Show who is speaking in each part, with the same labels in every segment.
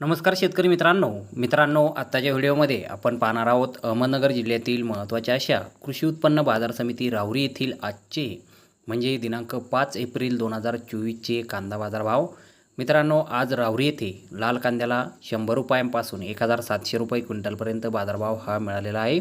Speaker 1: नमस्कार शेतकरी मित्रांनो. मित्रांनो आत्ताच्या व्हिडिओमध्ये आपण पाहणार आहोत अहमदनगर जिल्ह्यातील महत्त्वाच्या अशा कृषी उत्पन्न बाजार समिती राहुरी येथील आजचे म्हणजे दिनांक पाच एप्रिल दोन हजार चोवीसचे कांदा बाजारभाव. मित्रांनो आज राहुरी येथे लाल कांद्याला शंभर रुपयांपासून एक हजार सातशे रुपये क्विंटलपर्यंत बाजारभाव हा मिळालेला आहे.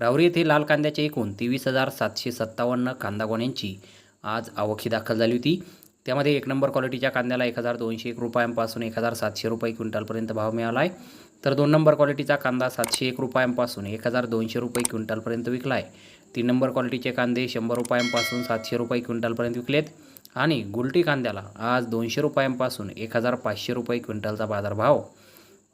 Speaker 1: राहुरी येथे लाल कांद्याचे एकूण तेवीस हजार सातशे सत्तावन्न कांदा गोण्यांची आज आवखी दाखल झाली होती. त्यामध्ये एक नंबर क्वालिटीच्या कांद्याला एक हजार दोनशे एक रुपयांपासून एक हजार सातशे रुपये क्विंटलपर्यंत भाव मिळाला आहे. तर दोन नंबर क्वालिटीचा कांदा सातशे एक रुपयांपासून एक हजार दोनशे रुपये क्विंटलपर्यंत विकला आहे. तीन नंबर क्वालिटीचे कांदे शंभर रुपयांपासून सातशे रुपये क्विंटलपर्यंत विकलेत. आणि गुलटी कांद्याला आज दोनशे रुपयांपासून एक हजार पाचशे रुपये क्विंटलचा बाजारभाव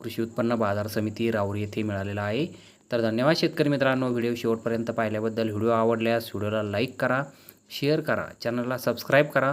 Speaker 1: कृषी उत्पन्न बाजार समिती राहुरी येथे मिळालेला आहे. तर धन्यवाद शेतकरी मित्रांनो व्हिडिओ शेवटपर्यंत पाहिल्याबद्दल. व्हिडिओ आवडल्यास व्हिडिओला लाईक करा शेअर करा चॅनलला सबस्क्राईब करा.